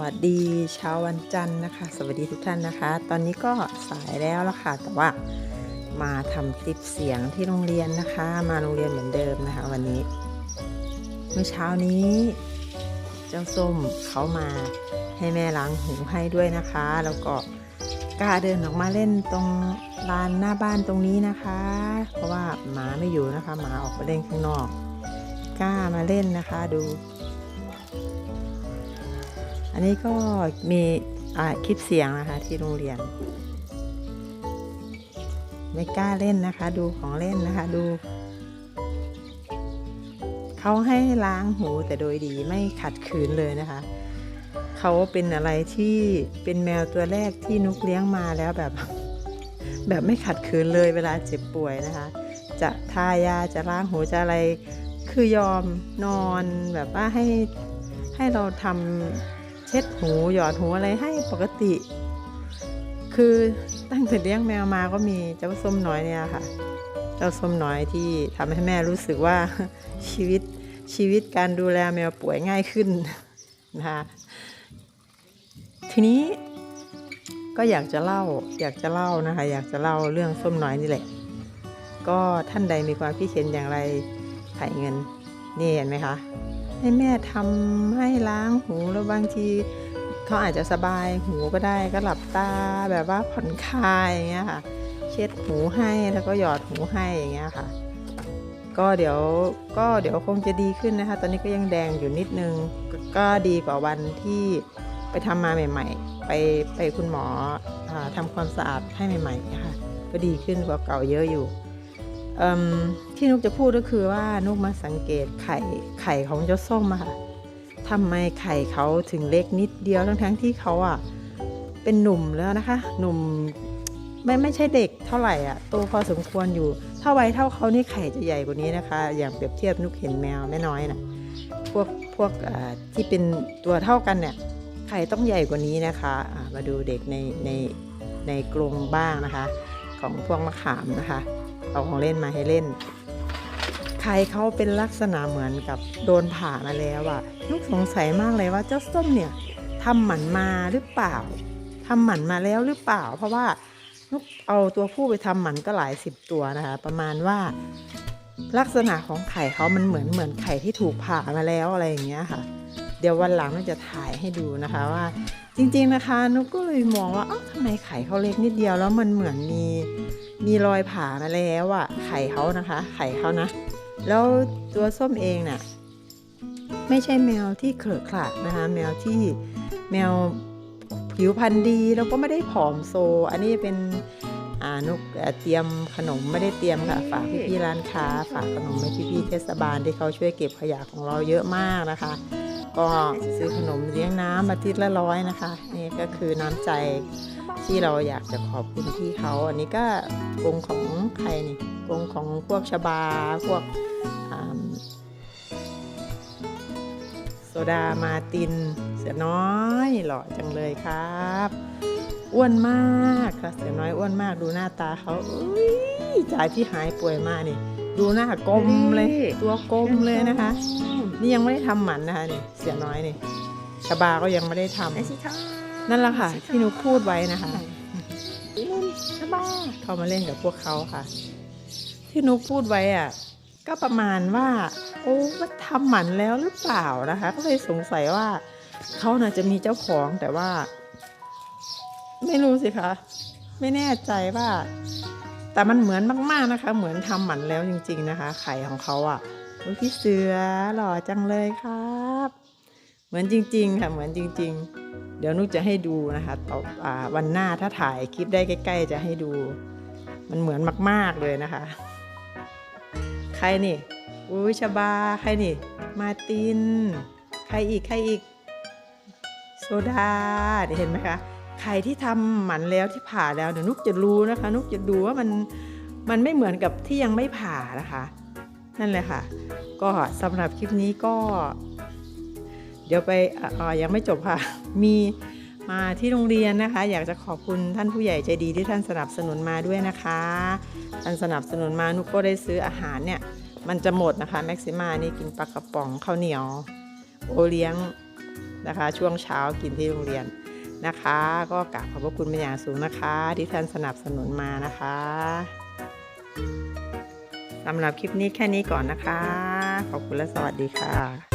วัสดีเช้าวันจันทร์นะคะ สวัสดีทุกท่านนะคะ ตอนนี้ก็สายแล้วละค่ะ แต่ว่ามาทำคลิปเสียงที่โรงเรียนนะคะ มาโรงเรียนเหมือนเดิมนะคะ วันนี้ เมื่อเช้านี้ เจ้าส้มเขามาให้แม่ล้างหูให้ด้วยนะคะ แล้วก็กล้าเดินออกมาเล่นตรงลานหน้าบ้านตรงนี้นะคะ เพราะว่าหมาไม่อยู่นะคะ หมาออกไปเล่นข้างนอก กล้ามาเล่นนะคะ ดู อันนี้ก็มีคลิปเสียงนะคะที่โรงเรียน ไม่กล้าเล่นนะคะ ดูของเล่นนะคะดู เขาให้ล้างหูแต่โดยดีไม่ขัดขืนเลยนะคะ เขาเป็นอะไรที่เป็นแมวตัวแรกที่นุกเลี้ยงมาแล้วแบบ แบบไม่ขัดขืนเลยเวลาเจ็บป่วยนะคะ จะทายาจะล้างหูจะอะไรคือยอมนอนแบบว่าให้ให้เราทำ ช็ดหูหยอดหูอะไรให้ปกติ คือตั้งแต่เลี้ยงแมวมาก็มีเจ้าส้มน้อยเนี่ยค่ะ เจ้าส้มน้อยที่ทำให้แม่รู้สึกว่าชีวิตชีวิตการดูแลแมวป่วยง่ายขึ้นนะคะทีนี้ก็อยากจะเล่าอยากจะเล่านะคะ อยากจะเล่าเรื่องส้มน้อยนี่แหละ ก็ท่านใดมีความคิดเห็นอย่างไรไถ่เงินนี่เห็นไหมคะ ให้แม่ทำให้ล้างหูแล้วบางทีเขาอาจจะสบายหูก็ได้ก็หลับตาแบบว่าผ่อนคลายอย่างเงี้ยค่ะ เช็ดหูให้แล้วก็หยอดหูให้อย่างเงี้ยค่ะ ก็เดี๋ยวก็เดี๋ยวคงจะดีขึ้นนะคะ ตอนนี้ก็ยังแดงอยู่นิดนึงกก็ดีกว่าวันที่ไปทำมาใหม่ ๆ ไปไปคุณหมออาทำความสะอาดให้ใหม่ๆนะคะก็ดีขึ้นกว่าเก่าเยอะอยู่ ที่นุกจะพูดก็คือว่านุกมาสังเกตไข่ไข่ของเจ้าส้มอะค่ะทำไมไข่เขาถึงเล็กนิดเดียวทั้งๆที่เขาอะเป็นหนุ่มแล้วนะคะ หนุ่มไม่ไม่ใช่เด็กเท่าไหร่อะโตพอสมควรอยู่ ถ้าไวัยเท่าเขานี่ไข่จะใหญ่กว่านี้นะคะ อย่างเปรียบเทียบนุกเห็นแมวแม่น้อยนะพวกพวกที่เป็นตัวเท่ากันเนี่ยไข่ต้องใหญ่กว่านี้นะคะอ่ามาดูเด็กในในในกรงบ้างนะคะ ของพวกมะขามนะคะ เอาของเล่นมาให้เล่นไข่เขาเป็นลักษณะเหมือนกับโดนผ่ามาแล้วอะนุกสงสัยมากเลยว่าเจ้าส้มเนี่ยทำหมันมาหรือเปล่าทำหมันมาแล้วหรือเปล่า เพราะว่านุกเอาตัวผู้ไปทำหมันก็หลายสิบตัวนะคะ ประมาณว่าลักษณะของไข่เขามันเหมือนเหมือนไข่ที่ถูกผ่ามาแล้วอะไรอย่างเงี้ยค่ะ เดี๋ยววันหลังนุกจะถ่ายให้ดูนะคะว่าจริงๆนะคะนุกก็เลยมองว่าอ้าวทำไมไข่เขาเล็กนิดเดียวแล้วมันเหมือนมี มีรอยผ่ามาแล้วอะไข่เขานะคะ ไข่เขานะ แล้วตัวส้มเองน่ะไม่ใช่แมวที่เขลอะขลาดนะคะ แมวที่แมวผิวพรรณดีแล้วก็ไม่ได้ผอมโซ อันนี้เป็น นุกเอ่อเตรียมขนมไม่ได้เตรียมค่ะ ฝากพี่ๆร้านค้า ฝากขนมให้พี่ๆเทศบาลที่เขาช่วยเก็บขยะของเราเยอะมากนะคะ ก็ซื้อขนมเลี้ยงน้ำอาทิตย์ละร้อยนะคะ นี่ก็คือน้ำใจที่เราอยากจะขอบคุณพี่เขา อันนี้ก็กรงของใครนี่กรงของพวกชบาพวกโซดามาติน เสือน้อยหล่อจังเลยครับ อ้วนมากค่ะเสือน้อย วนมากดูหน้าตาเขาอุ้ยจากที่หายป่วยมานี่ ดูหน้ากลมเลย ตัวกลมเลยนะคะ นี่ยังไม่ได้ทำหมันนะคะนี่เสือน้อยนี่ชบาก็ยังไม่ได้ทำไอชิคานั่นแหละค่ะ ที่หนุพูดไว้นะคะนุ่นชบาเข้ามาเล่นกับพวกเขาค่ะ ที่นุกพูดไว้อะก็ประมาณว่า โอ้ว่าทำหมันแล้วหรือเปล่านะคะ ก็เลยสงสัยว่าเขาน่าจะมีเจ้าของแต่ว่า ไม่รู้สิคะ ไม่แน่ใจว่า แต่มันเหมือนมากๆนะคะ เหมือนทำหมันแล้วจริง ๆนะคะ ไข่ของเขาอะอุ๊ยพี่เสือหล่อจังเลยครับ เหมือนจริง ๆ ค่ะ เหมือนจริง ๆ เดี๋ยวนุกจะให้ดูนะคะต่ออวันหน้าถ้าถ่ายคลิปได้ใกล้ ๆ จะให้ดู มันเหมือนมาก ๆเลยนะคะ ใครนี่อุ้ยชบาใครนี่ มาติน ใครอีกใครอีก โซดาดิเห็นไหมคะ ใครที่ทำหมันแล้วที่ผ่าแล้วเดี๋ยวนุกจะรู้นะคะ นุกจะดูว่ามันมันไม่เหมือนกับที่ยังไม่ผ่านะคะ นั่นแหละค่ะ ก็สำหรับคลิปนี้ก็ เดี๋ยวไปอ่อยังไม่จบค่ะ มีมาที่โรงเรียนนะคะ อยากจะขอบคุณท่านผู้ใหญ่ใจดีที่ท่านสนับสนุนมาด้วยนะคะท่านสนับสนุนมานุกก็ได้ซื้ออาหารเนี่ย มันจะหมดนะคะแม็กซิมานี่กินปลากระป๋องข้าวเหนียว โอเลี้ยงนะคะ ช่วงเช้ากินที่โรงเรียน นะคะ ก็กราบขอบพระคุณเป็นอย่างสูงนะคะ ที่ท่านสนับสนุนมานะคะสำหรับคลิปนี้แค่นี้ก่อนนะคะ ขอบคุณและสวัสดีค่ะ